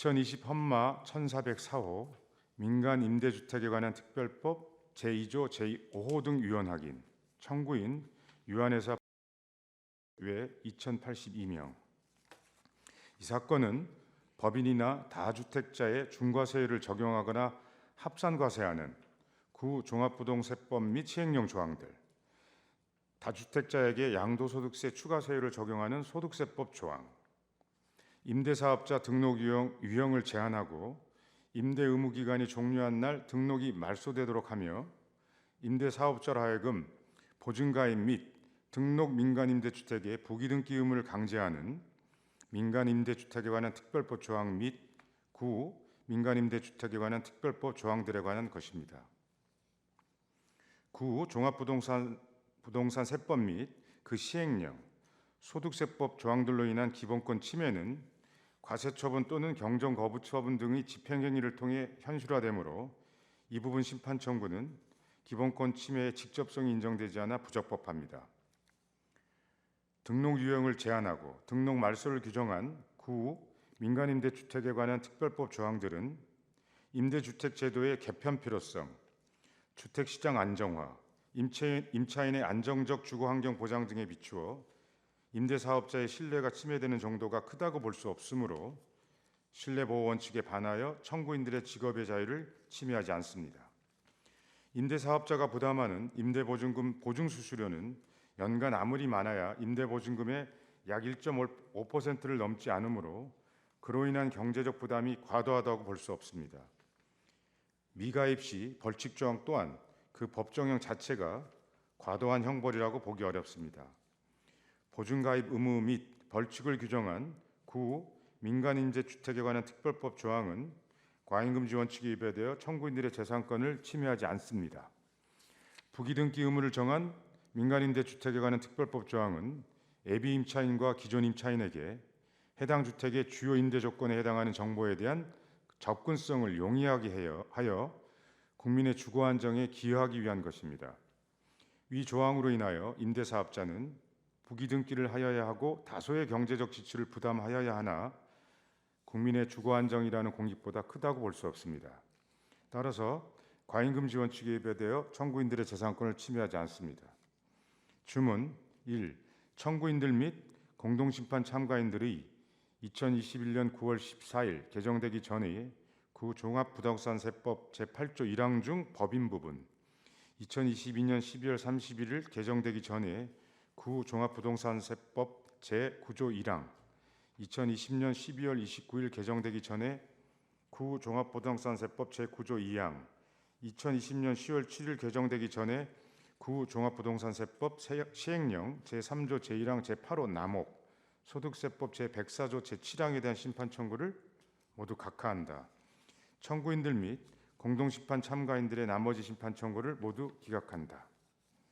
2020 헌마 1404호 민간 임대주택에 관한 특별법 제2조 제5호 등 위헌 확인. 청구인 유한회사 외 2082명. 이 사건은 법인이나 다주택자의 중과세율을 적용하거나 합산과세하는 구 종합부동세법 및 시행령 조항들. 다주택자에게 양도소득세 추가세율을 적용하는 소득세법 조항 임대사업자 등록 유형, 유형을 제한하고 임대 의무 기간이 종료한 날 등록이 말소되도록 하며 임대사업자로 하여금 보증가입 및 등록 민간임대주택의 부기등기 의무를 강제하는 민간임대주택에 관한 특별법 조항 및구 민간임대주택에 관한 특별법 조항들에 관한 것입니다. 구 종합부동산 부동산 세법 및 그 시행령 소득세법 조항들로 인한 기본권 침해는 과세 처분 또는 경정 거부 처분 등의 집행 행위를 통해 현실화되므로 이 부분 심판 청구는 기본권 침해의 직접성이 인정되지 않아 부적법합니다. 등록 유형을 제한하고 등록 말소를 규정한 구 민간 임대 주택에 관한 특별법 조항들은 임대주택 제도의 개편 필요성, 주택 시장 안정화, 임차인, 임차인의 안정적 주거 환경 보장 등에 비추어 임대사업자의 신뢰가 침해되는 정도가 크다고 볼 수 없으므로 신뢰보호 원칙에 반하여 청구인들의 직업의 자유를 침해하지 않습니다. 임대사업자가 부담하는 임대보증금 보증수수료는 연간 아무리 많아야 임대보증금의 약 1.5%를 넘지 않으므로 그로 인한 경제적 부담이 과도하다고 볼 수 없습니다. 미가입 시 벌칙 조항 또한 그 법정형 자체가 과도한 형벌이라고 보기 어렵습니다. 보증가입 의무 및 벌칙을 규정한 구 민간임대 주택에 관한 특별법 조항은 과잉금 지 원칙에 위배되어 청구인들의 재산권을 침해하지 않습니다. 부기등기 의무를 정한 민간임대 주택에 관한 특별법 조항은 예비 임차인과 기존 임차인에게 해당 주택의 주요 임대 조건에 해당하는 정보에 대한 접근성을 용이하게 하여 국민의 주거 안정에 기여하기 위한 것입니다. 위 조항으로 인하여 임대사업자는 부기등기를 하여야 하고 다소의 경제적 지출을 부담하여야 하나 국민의 주거 안정이라는 공익보다 크다고 볼 수 없습니다. 따라서 과잉금 지 원칙에 위배되어 청구인들의 재산권을 침해하지 않습니다. 주문 1. 청구인들 및 공동심판 참가인들의 2021년 9월 14일 개정되기 전에 구 종합부동산세법 제8조 1항 중 법인 부분 2022년 12월 31일 개정되기 전에 구 종합부동산세법 제9조 1항 2020년 12월 29일 개정되기 전에 구 종합부동산세법 제9조 2항 2020년 10월 7일 개정되기 전에 구 종합부동산세법 시행령 제3조 제1항 제8호 남목 소득세법 제104조 제7항에 대한 심판 청구를 모두 각하한다. 청구인들 및 공동심판 참가인들의 나머지 심판 청구를 모두 기각한다.